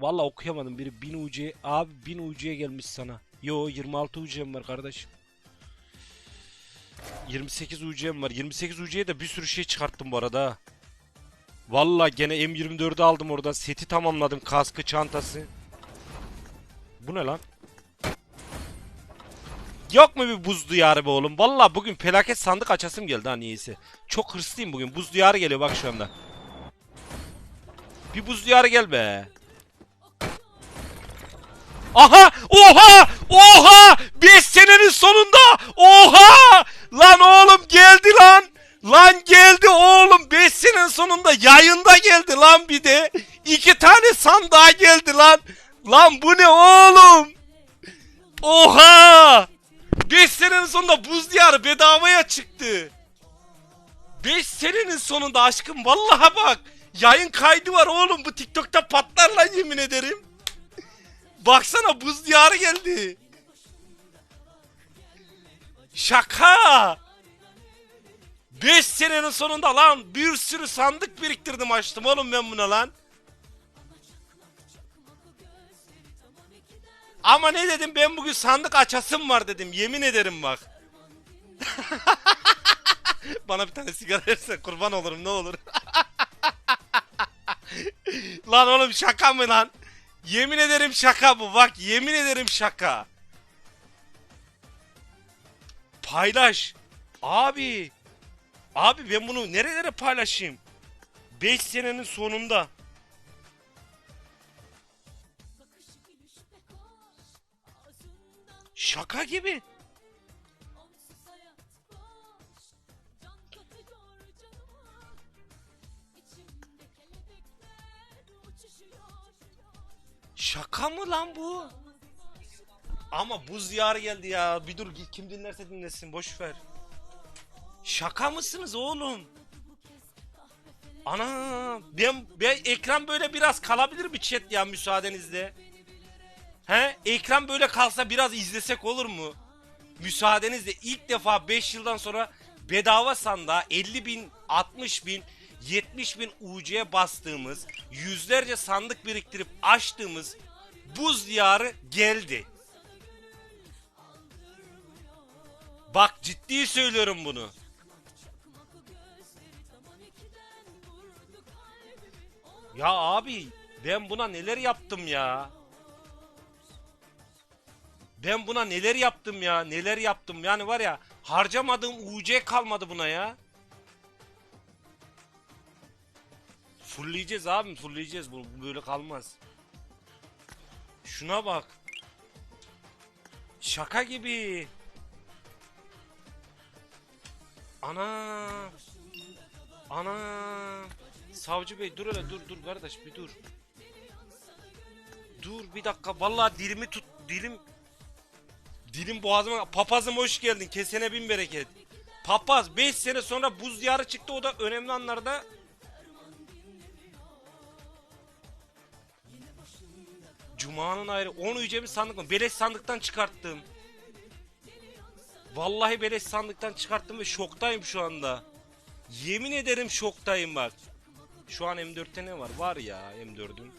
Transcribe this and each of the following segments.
Vallahi okuyamadım biri 1000 UC. Abi 1000 UC'ye gelmiş sana. Yo 26 UC'm var kardeşim. 28 UC'm var. 28 UC'ye de bir sürü şey çıkarttım bu arada. ha. Vallahi gene M24'ü aldım oradan. Seti tamamladım. Kaskı, çantası. Bu ne lan? Yok mu bir buz duyarı be oğlum? Vallahi bugün felaket sandık açasım geldi ha niyeyse. Çok hırslıyım bugün. Buz duyarı geliyor bak şu anda. Bir buz duyarı gel be. Aha! Oha! Oha! 5 senenin sonunda! Oha! Lan oğlum geldi lan! Lan geldi oğlum 5 senenin sonunda yayında geldi lan bir de. İki tane sandığa geldi lan. Lan bu ne oğlum? Oha! 5 senenin sonunda buz diyarı bedavaya çıktı. 5 senenin sonunda aşkım vallaha bak. Yayın kaydı var oğlum bu TikTok'ta patlar lan yemin ederim. Baksana buz diyarı geldi. Şaka. 5 senenin sonunda lan bir sürü sandık biriktirdim açtım oğlum ben buna lan. Ama ne dedim ben bugün sandık açasım var dedim yemin ederim bak. Bana bir tane sigara versen kurban olurum ne olur. lan oğlum şaka mı lan? Yemin ederim şaka bu bak yemin ederim şaka. Paylaş. Abi. Abi ben bunu nerelere paylaşayım? 5 senenin sonunda. Şaka gibi. Şaka mı lan bu? Ama buz diyarı geldi ya. Bir dur kim dinlerse dinlesin boş ver. Şaka mısınız oğlum? Ana ben, ben ekran böyle biraz kalabilir mi chat ya müsaadenizle? He? Ekran böyle kalsa biraz izlesek olur mu? Müsaadenizle ilk defa 5 yıldan sonra bedava sandığa 50 bin, 60 bin, 70 bin UC'ye bastığımız, yüzlerce sandık biriktirip açtığımız buz diyarı geldi. Bak ciddi söylüyorum bunu. Ya abi ben buna neler yaptım ya. Ben buna neler yaptım ya neler yaptım yani var ya harcamadığım UC kalmadı buna ya. Fullleyeceğiz abim fullleyeceğiz bu bu böyle kalmaz. Şuna bak. Şaka gibi. Ana. Ana. Savcı bey dur hele dur dur kardeş bir dur. Dur bir dakika vallahi dilimi tut dilim Dilim boğazıma papazım hoş geldin kesene bin bereket. Papaz 5 sene sonra buz diyarı çıktı o da önemli anlarda. Cuma'nın ayrı 10 ücemi sandık mı? Beleş sandıktan çıkarttım. Vallahi beleş sandıktan çıkarttım ve şoktayım şu anda. Yemin ederim şoktayım bak. Şu an M4'te ne var? Var ya M4'ün.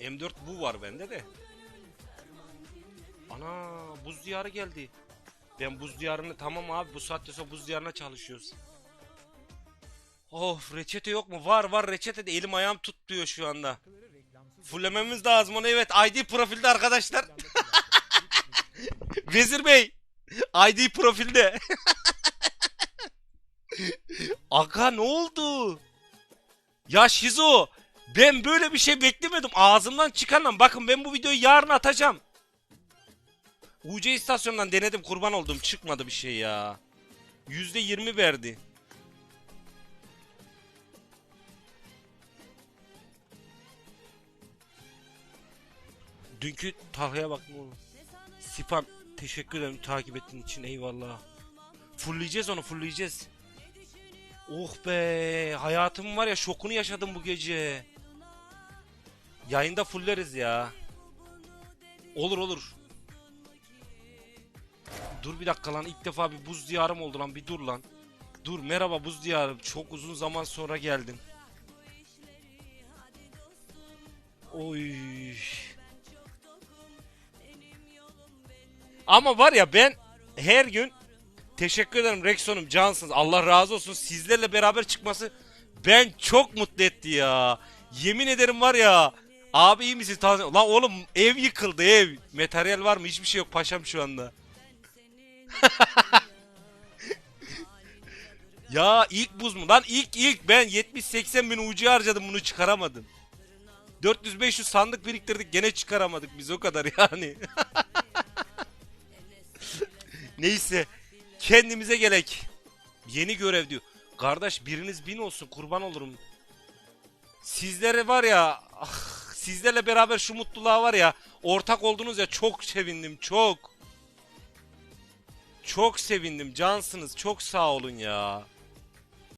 M4 bu var bende de. Ana buz diyarı geldi. Ben buz diyarını tamam abi bu saatte sonra buz diyarına çalışıyoruz. Of reçete yok mu? Var var reçete de elim ayağım tutuyor şu anda. Fullememiz lazım onu evet ID profilde arkadaşlar. Vezir Bey ID profilde. Aga ne oldu? Ya Şizo ben böyle bir şey beklemedim. Ağzımdan çıkanla bakın ben bu videoyu yarın atacağım. UC istasyonundan denedim kurban oldum çıkmadı bir şey ya. %20 verdi. Dünkü Talha'ya bak ne olur. Sipan teşekkür ederim takip ettiğin için eyvallah. Fullleyeceğiz onu fullleyeceğiz. Oh be hayatım var ya şokunu yaşadım bu gece. Yayında fulleriz ya. Olur olur. Dur bir dakika lan ilk defa bir buz diyarım oldu lan bir dur lan. Dur merhaba buz diyarım. Çok uzun zaman sonra geldin. Oy. Ama var ya ben her gün teşekkür ederim Rexon'um cansınız. Allah razı olsun. Sizlerle beraber çıkması ben çok mutlu etti ya. Yemin ederim var ya. Abi iyi misin? Lan oğlum ev yıkıldı ev. Materyal var mı? Hiçbir şey yok paşam şu anda. ya ilk buz mu? Lan ilk ilk ben 70-80 bin ucu harcadım bunu çıkaramadım. 400-500 sandık biriktirdik gene çıkaramadık biz o kadar yani. Neyse kendimize gelek. Yeni görev diyor. Kardeş biriniz bin olsun kurban olurum. Sizlere var ya ah, sizlerle beraber şu mutluluğa var ya ortak oldunuz ya çok sevindim çok. Çok sevindim cansınız çok sağ olun ya.